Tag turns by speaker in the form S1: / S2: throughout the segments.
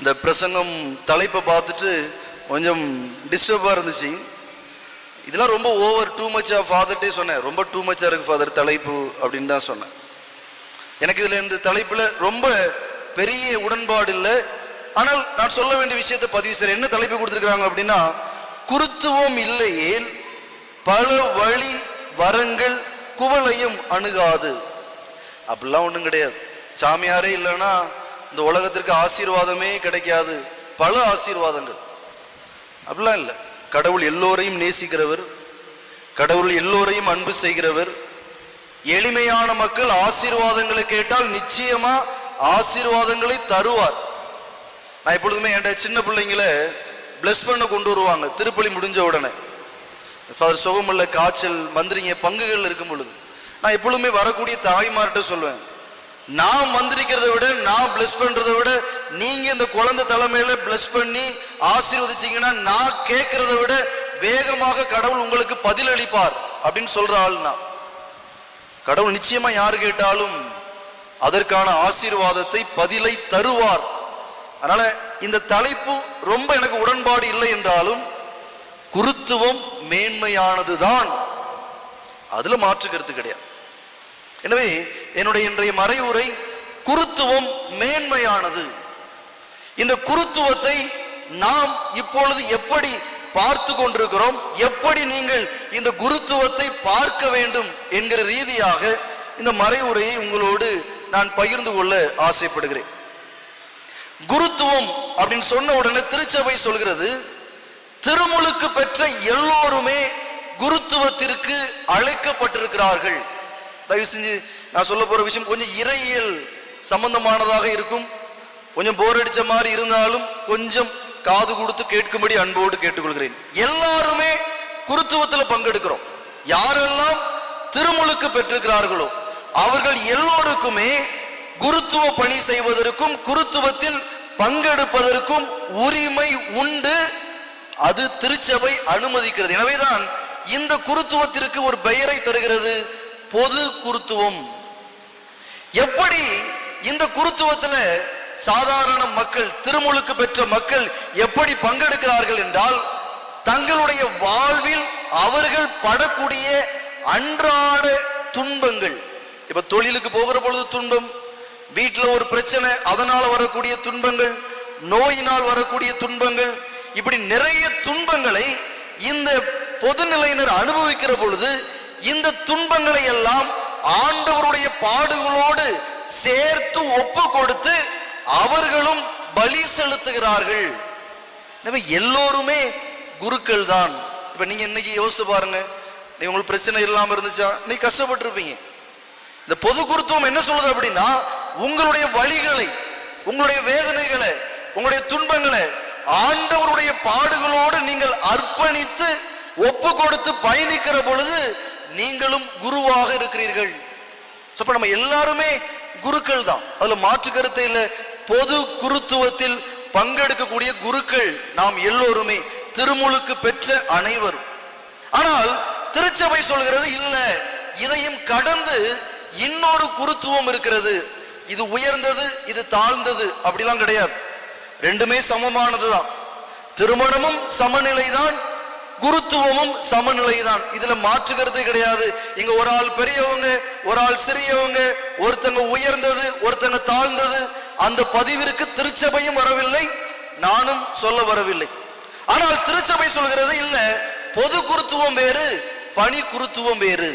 S1: இந்த பிரசங்கம் தலைப்பை பார்த்துட்டு கொஞ்சம் டிஸ்டர்பாக இருந்துச்சு. இதெல்லாம் ரொம்ப ஓவர் டூ மச்சாக ஃபாதர்ட்டே சொன்னேன். ரொம்ப டூ மச்சாக இருக்குது ஃபாதர் தலைப்பு அப்படின்னு தான் சொன்னேன். எனக்கு இதில் இந்த தலைப்பில் ரொம்ப பெரிய உடன்பாடு இல்லை. ஆனால் நான் சொல்ல வேண்டிய விஷயத்தை பதிவு செய்கிறேன் என்ன தலைப்பு கொடுத்துருக்காங்க அப்படின்னா குருத்துவம் இல்லையே பல வழி வரங்கள் குவளையும் அணுகாது. அப்படிலாம் ஒன்றும் கிடையாது. சாமியாரே இல்லைன்னா இந்த உலகத்திற்கு ஆசீர்வாதமே கிடைக்காது. பல ஆசீர்வாதங்கள். அப்படிலாம் இல்லை. கடவுள் எல்லோரையும் நேசிக்கிறவர் கடவுள் எல்லோரையும் அன்பு செய்கிறவர். எளிமையான மக்கள் ஆசீர்வாதங்களை கேட்டால் நிச்சயமா ஆசீர்வாதங்களை தருவார். நான் எப்பொழுதுமே என்ட சின்ன பிள்ளைங்களை பிளஸ் பண்ண கொண்டு வருவாங்க. திருப்பலி முடிஞ்ச உடனே. ஃபாதர் சுகமுள்ள காய்ச்சல் மந்திரிங்க பங்குகள் இருக்கும் பொழுது நான் எப்பொழுதுமே வரக்கூடிய தாய்மார்கிட்ட சொல்லுவேன் நான் மந்திரிக்கிறத விட நான் பிளஸ் பண்றதை விட நீங்க இந்த குழந்தை தலைமையில பிளஸ் பண்ணி ஆசீர்வதிச்சீங்கன்னா நான் கேட்கறத விட வேகமாக கடவுள் உங்களுக்கு பதில் அளிப்பார் அப்படின்னு சொல்ற ஆள் நான் கடவுள் நிச்சயமா யாரு கேட்டாலும் அதற்கான ஆசீர்வாதத்தை பதிலை தருவார். அதனால இந்த தலைப்பு ரொம்ப எனக்கு உடன்பாடு இல்லை என்றாலும் குருத்துவம் மேன்மையானதுதான். அதுல மாற்று கருத்து கிடையாது. எனவே என்னுடைய இன்றைய மறைவுரை குருத்துவம் மேன்மையானது. இந்த குருத்துவத்தை நாம் இப்பொழுது எப்படி பார்த்து கொண்டிருக்கிறோம் எப்படி நீங்கள் இந்த குருத்துவத்தை பார்க்க வேண்டும் என்கிற ரீதியாக இந்த மறைவுரையை உங்களோடு நான் பகிர்ந்து கொள்ள ஆசைப்படுகிறேன். குருத்துவம் அப்படின்னு சொன்ன உடனே திருச்சபை சொல்கிறது திருமுழுக்கு பெற்ற எல்லோருமே குருத்துவத்திற்கு அழைக்கப்பட்டிருக்கிறார்கள். தயவு செஞ்சு நான் சொல்ல போற விஷயம் கொஞ்சம் இறையியல் சம்பந்தமானதாக இருக்கும். கொஞ்சம் போர் அடிச்ச மாதிரி இருந்தாலும் கொஞ்சம் காது கொடுத்து கேட்கும்படி அன்போடு கேட்டுக்கொள்கிறேன். எல்லாருமே குருத்துவத்துல பங்கெடுக்கிறோம். யாரெல்லாம் திருமுழுக்கு பெற்றிருக்கிறார்களோ அவர்கள் எல்லோருக்குமே குருத்துவ பணி செய்வதற்கும் குருத்துவத்தில் பங்கெடுப்பதற்கும் உரிமை உண்டு. அது திருச்சபை அனுமதிக்கிறது. எனவேதான் இந்த குருத்துவத்திற்கு ஒரு பெயரை தருகிறது. பொது குருத்துவம். எப்படி இந்த குருத்துவத்துல சாதாரண மக்கள் திருமுழுக்கு பெற்ற மக்கள் எப்படி பங்கெடுக்கிறார்கள் என்றால் தங்களுடைய வாழ்வில் அவர்கள் படக்கூடிய அன்றாட துன்பங்கள். இப்ப தொழிலுக்கு போகிற பொழுது துன்பம் வீட்டில் ஒரு பிரச்சனை அதனால வரக்கூடிய துன்பங்கள் நோயினால் வரக்கூடிய துன்பங்கள் இப்படி நிறைய துன்பங்களை இந்த பொதுநிலையினர் அனுபவிக்கிற பொழுது இந்த துன்பங்களை எல்லாம் ஆண்டவருடைய பாடுகளோடு சேர்த்து ஒப்பு கொடுத்து அவர்களும் பலி செலுத்துகிறார்கள். எனவே எல்லோருமே குருக்கள் தான். இப்ப நீங்க இன்னைக்கு யோசித்து பாருங்க. நீ உங்களுக்கு பிரச்சனை இல்லாம இருந்துச்சா? நீ கஷ்டப்பட்டு இருப்பீங்க இந்த பொது குருத்துவம் என்ன சொல்லுது அப்படின்னா உங்களுடைய வழிகளை உங்களுடைய வேதனைகளை உங்களுடைய துன்பங்களை ஆண்டவருடைய பாடுகளோடு நீங்கள் அர்ப்பணித்து ஒப்பு கொடுத்து பயணிக்கிற பொழுது நீங்களும் குருவாக இருக்கிறீர்கள். So, நம்ம எல்லாருமே குருக்கள் தான். அதுல மாற்று கருத்தை இல்லை. பொது குருத்துவத்தில் பங்கெடுக்கக்கூடிய குருக்கள் நாம் எல்லோருமே. திருமுழுக்கு பெற்ற அனைவரும். ஆனால் திருச்சபை சொல்கிறது இல்ல. இதையும் கடந்து இன்னொரு குருத்துவம் இருக்கிறது. இது உயர்ந்தது இது தாழ்ந்தது அப்படிலாம் கிடையாது. ரெண்டுமே சமமானதுதான். திருமணமும் சமநிலைதான். குருத்துவமும் சமநிலை தான் இதுல மாற்றுகிறது கிடையாது. இங்க ஒரு ஆள் பெரியவங்க ஒரு ஆள் சிறியவங்க ஒருத்தங்க உயர்ந்தது ஒருத்தங்க தாழ்ந்தது. அந்த பதிவிற்கு திருச்சபையும் வரவில்லை நானும் சொல்ல வரவில்லை. ஆனால் திருச்சபை சொல்கிறது இல்ல பொது குருத்துவம் வேறு பணி குருத்துவம் வேறு.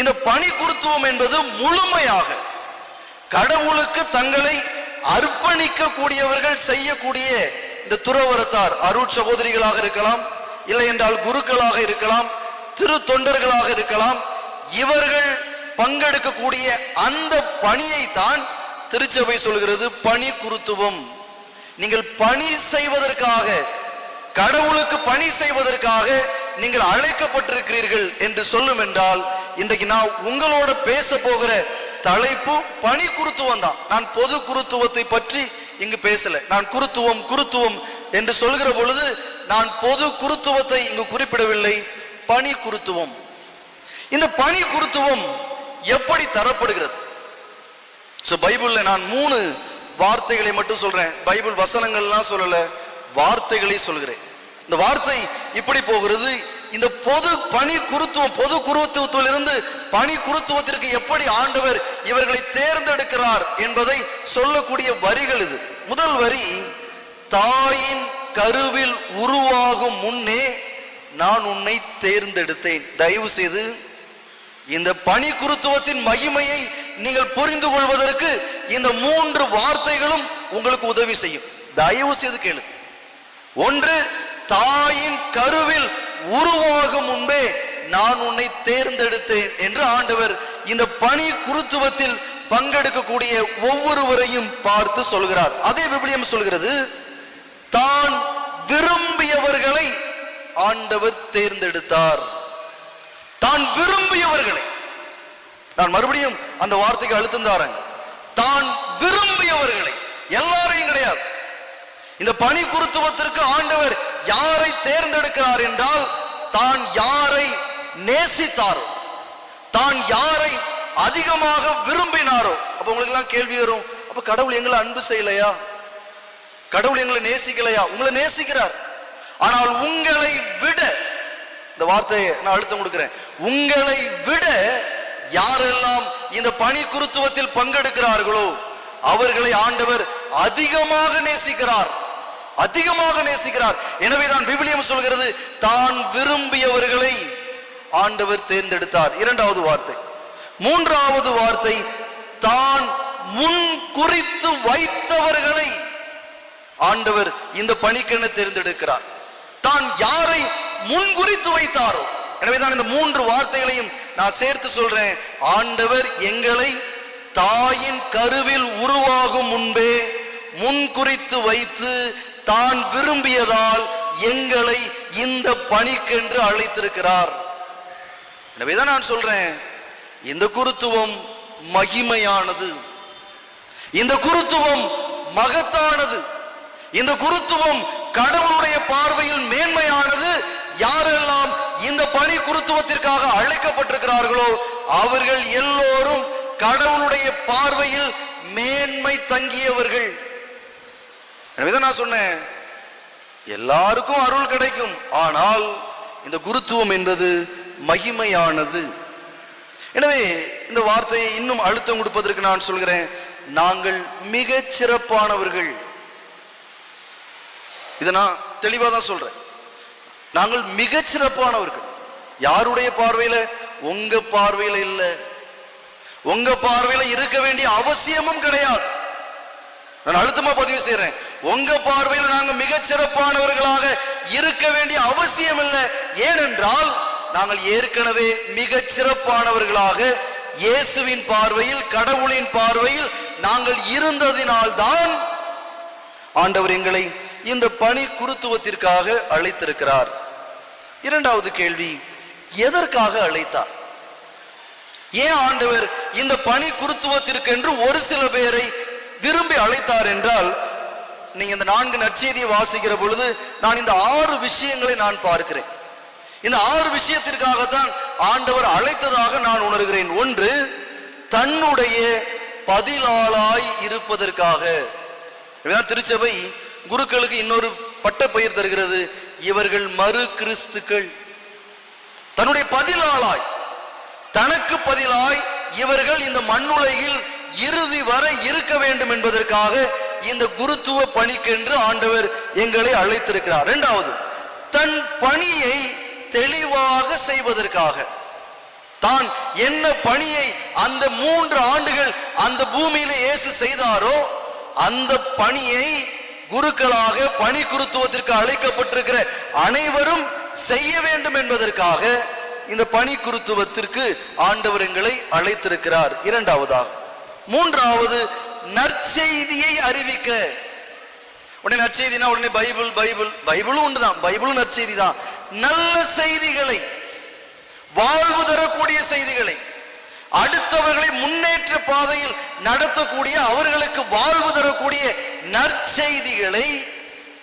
S1: இந்த பணி குருத்துவம் என்பது முழுமையாக கடவுளுக்கு தங்களை அர்ப்பணிக்க கூடியவர்கள் செய்யக்கூடிய இந்த துறவரத்தார் அருட் சகோதரிகளாக இருக்கலாம் இல்லை என்றால் குருக்களாக இருக்கலாம் திரு தொண்டர்களாக இருக்கலாம் இவர்கள் பங்கெடுக்கக்கூடிய அந்த பணியை தான் திருச்சபை சொல்கிறது பணி குருத்துவம். நீங்கள் பணி செய்வதற்காக கடவுளுக்கு பணி செய்வதற்காக நீங்கள் அழைக்கப்பட்டிருக்கிறீர்கள் என்று சொல்லும் என்றால் இன்றைக்கு நான் உங்களோட பேச போகிற தலைப்பு பணி குருத்துவம் தான். நான் பொது குருத்துவத்தை பற்றி இங்கு பேசல. நான் குருத்துவம் குருத்துவம் என்று சொல்கிற பொழுது நான் பொது குருத்துவத்தை இங்கு குறிப்பிடவில்லை பணி குருத்துவம். இந்த பணி குருத்துவம் எப்படி தரப்படுகிறது? ஸோ பைபிள்ல நான் மூணு வார்த்தைகளை மட்டும் சொல்றேன். பைபிள் வசனங்கள்லாம் சொல்லலை வார்த்தைகளை சொல்கிறேன். இந்த வார்த்தை இப்படி போகிறது இந்த பொது பணி குருத்துவம் பொது குருத்துவத்திலிருந்து பணி குருத்துவத்திற்கு எப்படி ஆண்டவர் இவர்களை தேர்ந்தெடுக்கிறார் என்பதை சொல்லக்கூடிய வரிகள் இது. முதல் வரி தாயின் கருவில் உருவாகும் முன்னே நான் உன்னை தேர்ந்தெடுத்தேன். தயவு செய்து இந்த பணி குருத்துவத்தின் மகிமையை நீங்கள் புரிந்து கொள்வதற்கு இந்த மூன்று வார்த்தைகளும் உங்களுக்கு உதவி செய்யும். தயவு செய்து கேளு. ஒன்று தாயின் கருவில் உருவாகும் முன்பே நான் உன்னை தேர்ந்தெடுத்தேன் என்று ஆண்டவர் இந்த பணி குருத்துவத்தில் பங்கெடுக்கக்கூடிய ஒவ்வொருவரையும் பார்த்து சொல்கிறார். அதே விபிலியம் சொல்கிறது தான் விரும்பியவர்களை ஆண்டவர் தேர்ந்தெடுத்தார். தான் விரும்பியவர்களை. நான் மறுபடியும் அந்த வார்த்தைக்கு அழுத்தம் தாரேன். தான் விரும்பியவர்களை. எல்லாரையும் கிடையாது. இந்த பணி குருத்துவத்திற்கு ஆண்டவர் யாரை தேர்ந்தெடுக்கிறார் என்றால் தான் யாரை நேசித்தாரோ தான் யாரை அதிகமாக விரும்பினாரோ. அப்ப உங்களுக்கு எல்லாம் கேள்வி வரும். அப்ப கடவுள் எங்களை அன்பு செய்யலையா? கடவுள் எங்களை நேசிக்கலையா? உங்களை நேசிக்கிறார். ஆனால் உங்களை விட இந்த வார்த்தையை நான் அழுத்தம் கொடுக்கிறேன். உங்களை விட யாரெல்லாம் இந்த பணி குருத்துவத்தில் பங்கெடுக்கிறார்களோ அவர்களை ஆண்டவர் அதிகமாக நேசிக்கிறார். அதிகமாக நேசிக்கிறார். எனவே தான் விவிலியம் சொல்கிறது தான் விரும்பியவர்களை ஆண்டவர் தேர்ந்தெடுத்தார். இரண்டாவது வார்த்தை. மூன்றாவது வார்த்தை தான் முன் குறித்து வைத்தவர்களை ஆண்டவர் இந்த பணிக்கென தேர்ந்தெடுக்கிறார். தான் யாரை முன்குறித்து வைத்தாரோ. எனவேதான் இந்த மூன்று வார்த்தைகளையும் நான் சேர்த்து சொல்றேன். ஆண்டவர் எங்களை தாயின் கருவில் உருவாகும் முன்பே முன்குறித்து வைத்து தான் விரும்பியதால் எங்களை இந்த பணிக்கென்று அழைத்திருக்கிறார். எனவேதான் நான் சொல்றேன். இந்த குருத்துவம் மகிமையானது. இந்த குருத்துவம் மகத்தானது. இந்த குருத்துவம் கடவுளுடைய பார்வையில் மேன்மையானது. யாரெல்லாம் இந்த பணி குருத்துவத்திற்காக அழைக்கப்பட்டிருக்கிறார்களோ அவர்கள் எல்லோரும் கடவுளுடைய பார்வையில் மேன்மை தங்கியவர்கள். எனவேதான் நான் சொன்னேன். எல்லாருக்கும் அருள் கிடைக்கும். ஆனால் இந்த குருத்துவம் என்பது மகிமையானது. எனவே இந்த வார்த்தையை இன்னும் அழுத்தம் கொடுப்பதற்கு நான் சொல்கிறேன். நாங்கள் மிகச் சிறப்பானவர்கள். இதை நான் தெளிவாக தான் சொல்றேன். நாங்கள் மிகச் சிறப்பானவர்கள். யாருடைய பார்வையில்? உங்க பார்வையில் இல்லை. உங்க பார்வையில் இருக்க வேண்டிய அவசியமும் கிடையாது. நான் அழுத்தமா பதிவு செய்கிறேன் உங்க பார்வையில் நாங்கள் மிகச்சிறப்பானவர்களாக இருக்க வேண்டிய அவசியம் இல்லை. ஏனென்றால் நாங்கள் ஏற்கனவே மிகச் சிறப்பானவர்களாக இயேசுவின் பார்வையில் கடவுளின் பார்வையில் நாங்கள் இருந்ததினால்தான் ஆண்டவர் எங்களை இந்த பணி குருத்துவத்திற்காக அழைத்திருக்கிறார். இரண்டாவது கேள்வி எதற்காக அழைத்தார்? ஏன் ஆண்டவர் இந்த பணி குருத்துவத்திற்கென்று ஒரு சில பேரை விரும்பி அழைத்தார் என்றால் நீங்க இந்த நான்கு நற்செய்தியை வாசிக்கிற பொழுது நான் இந்த ஆறு விஷயங்களை நான் பார்க்கிறேன். இந்த ஆறு விஷயத்திற்காகத்தான் ஆண்டவர் அழைத்ததாக நான் உணர்கிறேன். ஒன்று தன்னுடைய பதிலாளாய் இருப்பதற்காக. திருச்சபை. குருக்களுக்கு இன்னொரு பட்டப்பெயர் தருகிறது. இவர்கள் மறு கிறிஸ்துக்கள். தன்னுடைய பதிலாளாய் தனக்கு பதிலாய் இவர்கள் இந்த மண்ணுலகில் இறுதி வரை இருக்க வேண்டும் என்பதற்காக இந்த குருத்துவ பணிக்கென்று ஆண்டவர் எங்களை அழைத்திருக்கிறார். இரண்டாவது தன் பணியை தெளிவாக செய்வதற்காக. தான் என்ன பணியை அந்த மூன்று ஆண்டுகள் அந்த பூமியில இயேசு செய்தாரோ அந்த பணியை குருக்களாக பணி குருத்துவத்திற்கு அழைக்கப்பட்டிருக்கிற அனைவரும் செய்ய வேண்டும் என்பதற்காக இந்த பணி குருத்துவத்திற்கு ஆண்டவர் எங்களை அழைத்திருக்கிறார். இரண்டாவதாக மூன்றாவது நற்செய்தியை அறிவிக்க. உடனே நற்செய்தினா உடனே பைபிள் பைபிள் பைபிளும் உண்டுதான் பைபிளும் நற்செய்தி தான் நல்ல செய்திகளை வாழ்வு தரக்கூடிய செய்திகளை அடுத்தவர்களை முன்னேற்ற பாதையில் நடத்தக்கூடிய அவர்களுக்கு வாழ்வு தரக்கூடிய நற்செய்திகளை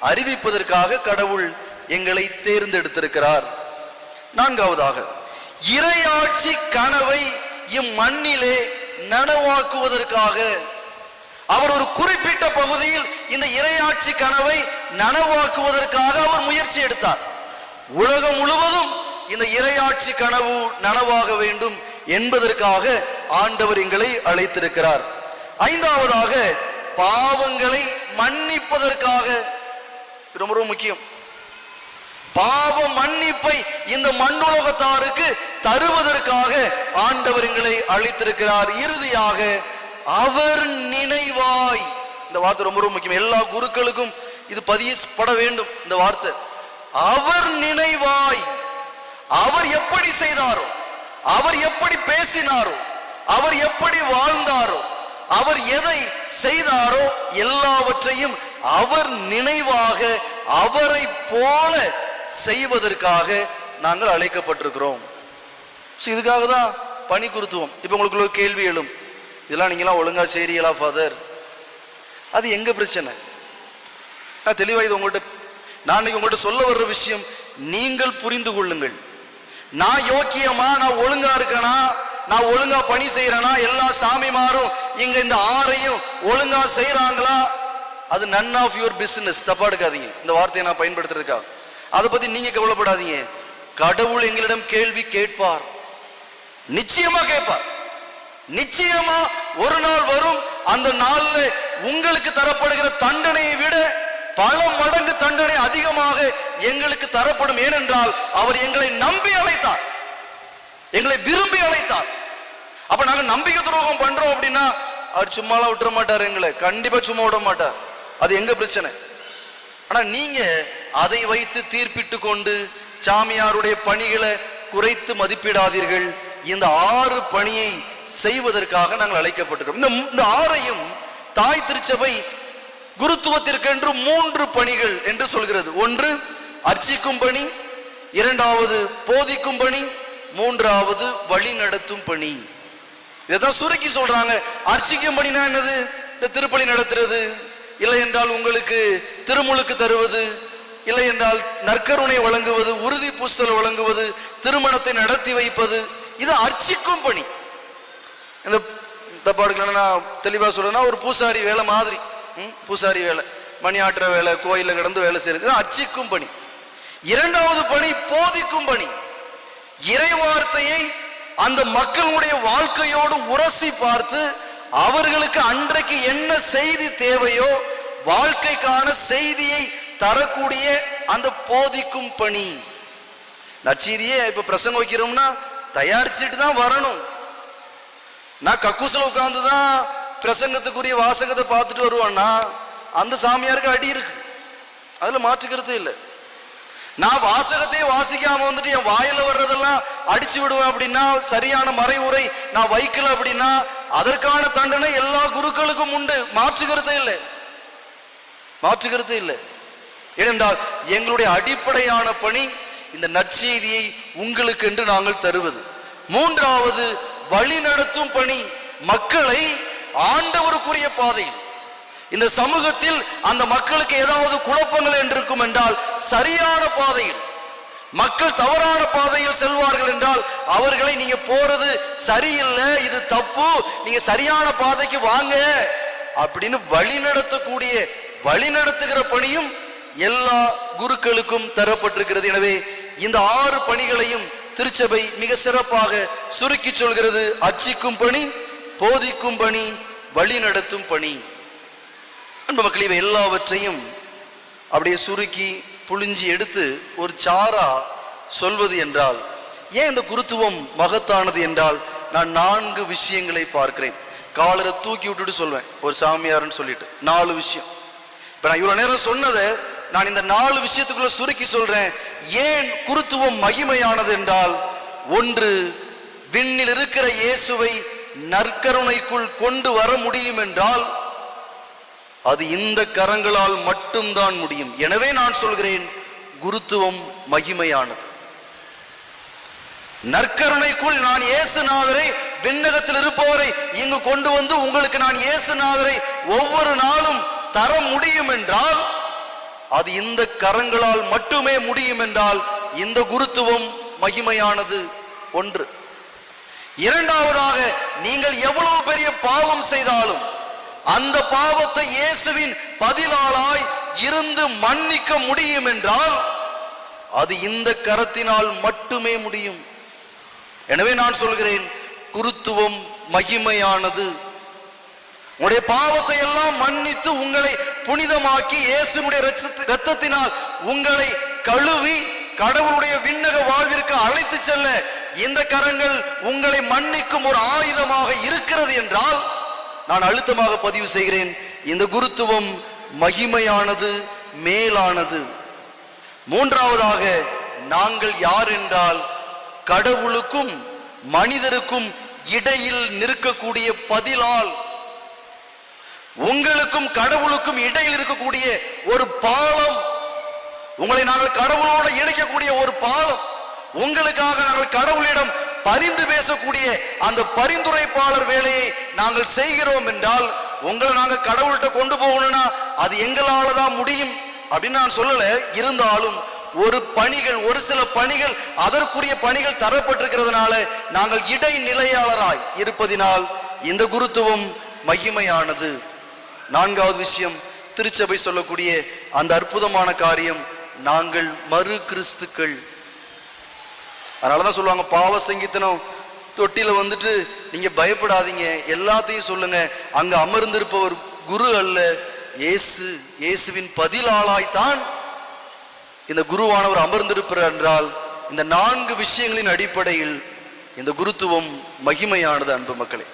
S1: அறிவிப்பதற்காக கடவுள் எங்களை தேர்ந்தெடுத்திருக்கிறார். நான்காவதாக இறையாட்சி கனவை இம்மண்ணிலே நனவாக்குவதற்காக. அவர் ஒரு குறிப்பிட்ட பகுதியில் இந்த இறையாட்சி கனவை நனவாக்குவதற்காக அவர் முயற்சி எடுத்தார். உலகம் முழுவதும் இந்த இறையாட்சி கனவு நனவாக வேண்டும் என்பதற்காக ஆண்டவர் எங்களை அழைத்திருக்கிறார். ஐந்தாவதாக பாவங்களை மன்னிப்பதற்காக. ரொம்ப ரொம்ப முக்கியம். பாவ மன்னிப்பை இந்த மண்ணுலகத்தாருக்கு தருவதற்காக ஆண்டவர் எங்களை அழைத்திருக்கிறார். இறுதியாக அவர் நினைவாய். இந்த வார்த்தை ரொம்ப ரொம்ப முக்கியம். எல்லா குருக்களுக்கும் இது பதியப்பட வேண்டும் இந்த வார்த்தை. அவர் நினைவாய். அவர் எப்படி செய்தாரோ அவர் எப்படி பேசினாரோ அவர் எப்படி வாழ்ந்தாரோ அவர் எதை செய்தாரோ எல்லாவற்றையும் அவர் நினைவாக அவரை போல செய்வதற்காக நாங்கள் அழைக்கப்பட்டிருக்கிறோம். ஸோ இதுக்காக தான் பணி குருத்துவம். இப்போ உங்களுக்குள்ள கேள்வி எழும். இதெல்லாம் நீங்களாம் ஒழுங்கா செய்றீங்களா ஃபாதர் அது எங்க பிரச்சனை? நான் தெளிவாக இது உங்கள்கிட்ட நான் இன்னைக்கு உங்கள்கிட்ட சொல்ல வர்ற விஷயம் நீங்கள் புரிந்து கொள்ளுங்கள். நான் யோக்கியமா நான் ஒழுங்கா இருக்கனா நான் ஒழுங்கா பணி செய்யறேனா எல்லா சாமிமாரும் இங்க இந்த ஆறையும் ஒழுங்கா செய்யறாங்களா அது நன் ஆஃப் யுவர் பிசினஸ் தப்பா எடுக்காதீங்க இந்த வார்த்தையை நான் பயன்படுத்துறதுக்காக அதை பத்தி நீங்க கவலைப்படாதீங்க. கடவுள் எங்களிடம் கேள்வி கேட்பார். நிச்சயமா கேட்பார். நிச்சயமா ஒரு நாள் வரும் அந்த நாள்ல உங்களுக்கு தரப்படுகிற தண்டனையை விட பல மடங்கு தண்டனை அதிகமாக எங்களுக்கு தரப்படும். ஏனென்றால் அவர் எங்களை நம்பி அழைத்தார். எங்களை விரும்பி அழைத்தார். அப்ப நாங்க நம்பிக்கை துரோகம் பண்றோம் அப்படின்னா அவர் சும்மாலாம் விட்டுற மாட்டார் எங்களை. கண்டிப்பா சும்மா விட மாட்டார். அது எங்க பிரச்சனை? ஆனா நீங்க அதை வைத்து தீர்ப்பிட்டு கொண்டு சாமியாருடைய பணிகளை குறைத்து மதிப்பிடாதீர்கள். இந்த ஆறு பணியை செய்வதற்காக நாங்கள் அழைக்கப்பட்டிருக்கிறோம். இந்த இந்த ஆறையும் தாய் திருச்சபை குருத்துவத்திற்கென்று மூன்று பணிகள் என்று சொல்கிறது. ஒன்று அர்ச்சிக்கும் பணி இரண்டாவது போதிக்கும் பணி மூன்றாவது வழி நடத்தும் பணி. இதைதான் சுருக்கி சொல்றாங்க. அர்ச்சிக்கும் பணினா என்னது? இந்த திருப்பலி நடத்துறது. இல்லை என்றால் உங்களுக்கு திருமுழுக்கு தருவது. இல்லை என்றால் நற்கருணை வழங்குவது உறுதி பூசுதல் வழங்குவது திருமணத்தை நடத்தி வைப்பது. இது அர்ச்சிக்கும் பணி. இந்த தப்பாடுக்கலாம் நான் தெளிவாக சொல்றேன்னா ஒரு பூசாரி வேலை மாதிரி. பூசாரி வேலை மணி ஆட்டுற வேலை கோயிலில் கிடந்து வேலை செய்யறது இது பணி. இரண்டாவது பணி போதிக்கும் பணி. இறை வார்த்தையை அந்த மக்களுடைய வாழ்க்கையோடு உரசி பார்த்து அவர்களுக்கு அன்றைக்கு என்ன செய்தி தேவையோ வாழ்க்கைக்கான செய்தியை தரக்கூடிய அந்த போதிக்கும் பணி. நச்சீதியே இப்ப பிரசங்கம் வைக்கிறோம்னா தயாரிச்சுட்டு தான் வரணும். நான் கக்கூசில் உட்கார்ந்து தான் பிரசங்கத்துக்குரிய வாசகத்தை பார்த்துட்டு வருவான்னா அந்த சாமியாருக்கு அடி இருக்கு. அதுல மாற்றுக்கிறது இல்லை. நான் வாசகத்தையே வாசிக்காம வந்துட்டு என் வாயில வர்றதெல்லாம் அடிச்சு விடுவேன் அப்படின்னா சரியான மறைவுரை நான் வைக்கல அப்படின்னா அதற்கான தண்டனை எல்லா குருக்களுக்கும் உண்டு. மாற்றுகிறது இல்லை. மாற்றுகிறது இல்லை. ஏனென்றால் எங்களுடைய அடிப்படையான பணி இந்த நற்செய்தியை உங்களுக்கு என்று நாங்கள் தருவது. மூன்றாவது வழி நடத்தும் பணி. மக்களை ஆண்டவருக்குரிய பாதையில் இந்த சமூகத்தில் அந்த மக்களுக்கு ஏதாவது குழப்பங்கள் என்றிருக்கும் என்றால் சரியான பாதையில் மக்கள் தவறான பாதையில் செல்வார்கள் என்றால் அவர்களை நீங்க போறது சரியில்லை இது தப்பு நீங்க சரியான பாதைக்கு வாங்க அப்படின்னு வழி நடத்தக்கூடிய வழி நடத்துகிற பணியும் எல்லா குருக்களுக்கும் தரப்பட்டிருக்கிறது. எனவே இந்த ஆறு பணிகளையும் திருச்சபை மிக சிறப்பாக சுருக்கி சொல்கிறது. அர்ச்சிக்கும் பணி போதிக்கும் பணி வழி நடத்தும் பணி. அன்பு மக்கள் இவை எல்லாவற்றையும் அப்படியே சுருக்கி புழிஞ்சி எடுத்து ஒரு சாரா சொல்வது என்றால் ஏன் இந்த குருத்துவம் மகத்தானது என்றால் நான் நான்கு விஷயங்களை பார்க்கிறேன். காலரை தூக்கி விட்டுட்டு சொல்வேன் ஒரு சாமியார்னு சொல்லிட்டு. நாலு விஷயம். இப்ப நான் இவ்வளவு நேரம் சொன்னதை நான் இந்த நாலு விஷயத்துக்குள்ள சுருக்கி சொல்றேன். ஏன் குருத்துவம் மகிமையானது என்றால் ஒன்று விண்ணில் இருக்கிற இயேசுவை நற்கருணைக்குள் கொண்டு வர முடியும் என்றால் அது இந்த கரங்களால் மட்டும்தான் முடியும். எனவே நான் சொல்கிறேன் குருத்துவம் மகிமையானது. நற்கருணைக்குள் நான் இயேசுநாதரை விண்ணகத்தில் இருப்பவரை இங்கு கொண்டு வந்து உங்களுக்கு நான் இயேசுநாதரை ஒவ்வொரு நாளும் தர முடியும் என்றால் அது இந்த கரங்களால் மட்டுமே முடியும் என்றால் இந்த குருத்துவம் மகிமையானது ஒன்று. இரண்டாவதாக நீங்கள் எவ்வளவு பெரிய பாவம் செய்தாலும் அந்த பாவத்தை இயேசுவின் பதிலாளாய் இருந்து மன்னிக்க முடியும் என்றால் அது இந்த கரத்தினால் மட்டுமே முடியும். எனவே நான் சொல்கிறேன் குருத்துவம் மகிமையானது. உங்களுடைய பாவத்தை எல்லாம் மன்னித்து உங்களை புனிதமாக்கி இயேசுடைய ரத்தத்தினால் உங்களை கழுவி கடவுளுடைய விண்ணக வாழ்விற்கு அழைத்து செல்ல இந்த கரங்கள் உங்களை மன்னிக்கும் ஒரு ஆயுதமாக இருக்கிறது என்றால் நான் அழுத்தமாக பதிவு செய்கிறேன். இந்த குருத்துவம் மகிமையானது மேலானது. மூன்றாவதாக நாங்கள் யார் என்றால் கடவுளுக்கும் மனிதருக்கும் இடையில் நிற்கக்கூடிய பதிலால் உங்களுக்கும் கடவுளுக்கும் இடையில் இருக்கக்கூடிய ஒரு பாலம் உங்களை நாங்கள் கடவுளோடு இணைக்கக்கூடிய ஒரு பாலம் உங்களுக்காக நாங்கள் கடவுளிடம் பரிந்து பேசக்கூடிய அந்த பரிந்துரைப்பாளர் வேலையை நாங்கள் செய்கிறோம் என்றால் உங்களை நாங்கள் கடவுள்கிட்ட கொண்டு போகணும்னா அது எங்களால தான் முடியும் அப்படின்னு நான் சொல்லல. இருந்தாலும் ஒரு பணிகள் ஒரு சில பணிகள் அதற்குரிய பணிகள் தரப்பட்டிருக்கிறதுனால நாங்கள் இடைநிலையாளராய் இருப்பதினால் இந்த குருத்துவம் மகிமையானது. நான்காவது விஷயம் திருச்சபை சொல்லக்கூடிய அந்த அற்புதமான காரியம் நாங்கள் மறு கிறிஸ்துக்கள். அதனாலதான் சொல்லுவாங்க பாவ சங்கீத்தனம் தொட்டில வந்துட்டு நீங்க பயப்படாதீங்க எல்லாத்தையும் சொல்லுங்க. அங்க அமர்ந்திருப்பவர் குரு அல்ல இயேசு இயேசுவின் பதிலாளாய்த்தான் இந்த குருவானவர் அமர்ந்திருப்பார் என்றால் இந்த நான்கு விஷயங்களின் அடிப்படையில் இந்த குருத்துவம் மகிமையானது அன்பு மக்களே.